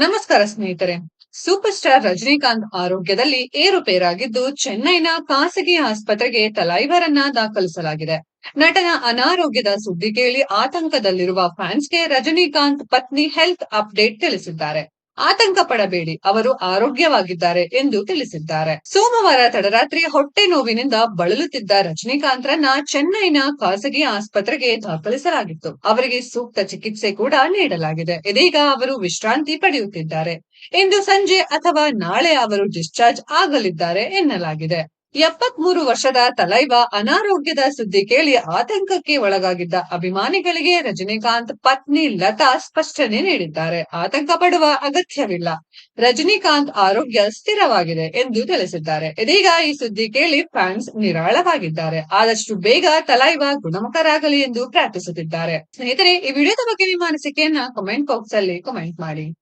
ನಮಸ್ಕಾರ ಸ್ನೇಹಿತರೆ. Super star Rajinikanth ಆರೋಗ್ಯದಲ್ಲಿ ಏರುಪೇರಾಗಿದ್ದು ಚೆನ್ನೈನ ಖಾಸಗಿ ಆಸ್ಪತ್ರೆಗೆ ತಲೈವರನ್ನ ದಾಖಲಿಸಲಾಗಿದೆ. ನಟನ ಅನಾರೋಗ್ಯದ ಸುದ್ದಿ ಕೇಳಿ ಆತಂಕದಲ್ಲಿರುವ ಫ್ಯಾನ್ಸ್ಗೆ ರಜನಿಕಾಂತ್ ಪತ್ನಿ ಹೆಲ್ತ್ ಅಪ್ಡೇಟ್ ತಿಳಿಸಿದ್ದಾರೆ. ಆತಂಕ ಪಡಬೇಡಿ ಅವರು ಆರೋಗ್ಯವಾಗಿದ್ದಾರೆ ಎಂದು ತಿಳಿಸಿದ್ದಾರೆ. ಸೋಮವಾರ ತಡರಾತ್ರಿ ಹೊಟ್ಟೆ ನೋವಿನಿಂದ ಬಳಲುತ್ತಿದ್ದ ರಜನಿಕಾಂತ್ರನ್ನ ಚೆನ್ನೈನ ಖಾಸಗಿ ಆಸ್ಪತ್ರೆಗೆ ದಾಖಲಿಸಲಾಗಿತ್ತು. ಅವರಿಗೆ ಸೂಕ್ತ ಚಿಕಿತ್ಸೆ ಕೂಡ ನೀಡಲಾಗಿದೆ. ಇದೀಗ ಅವರು ವಿಶ್ರಾಂತಿ ಪಡೆಯುತ್ತಿದ್ದಾರೆ. ಇಂದು ಸಂಜೆ ಅಥವಾ ನಾಳೆ ಅವರು ಡಿಸ್ಚಾರ್ಜ್ ಆಗಲಿದ್ದಾರೆ ಎನ್ನಲಾಗಿದೆ. ಎಪ್ಪತ್ಮೂರು ವರ್ಷದ ತಲೈವ ಅನಾರೋಗ್ಯದ ಸುದ್ದಿ ಕೇಳಿ ಆತಂಕಕ್ಕೆ ಒಳಗಾಗಿದ್ದ ಅಭಿಮಾನಿಗಳಿಗೆ ರಜನಿಕಾಂತ್ ಪತ್ನಿ ಲತಾ ಸ್ಪಷ್ಟನೆ ನೀಡಿದ್ದಾರೆ. ಆತಂಕ ಪಡುವ ಅಗತ್ಯವಿಲ್ಲ. ರಜನಿಕಾಂತ್ ಆರೋಗ್ಯ ಸ್ಥಿರವಾಗಿದೆ ಎಂದು ತಿಳಿಸಿದ್ದಾರೆ. ಇದೀಗ ಈ ಸುದ್ದಿ ಕೇಳಿ ಫ್ಯಾನ್ಸ್ ನಿರಾಳವಾಗಿದ್ದಾರೆ. ಆದಷ್ಟು ಬೇಗ ತಲೈವ ಗುಣಮುಖರಾಗಲಿ ಎಂದು ಪ್ರಾರ್ಥಿಸುತ್ತಿದ್ದಾರೆ. ಸ್ನೇಹಿತರೆ, ಈ ವಿಡಿಯೋದ ಬಗ್ಗೆ ನಿಮ್ಮ ಅನಿಸಿಕೆಯನ್ನ ಕಮೆಂಟ್ ಬಾಕ್ಸ್ ಅಲ್ಲಿ ಕಮೆಂಟ್ ಮಾಡಿ.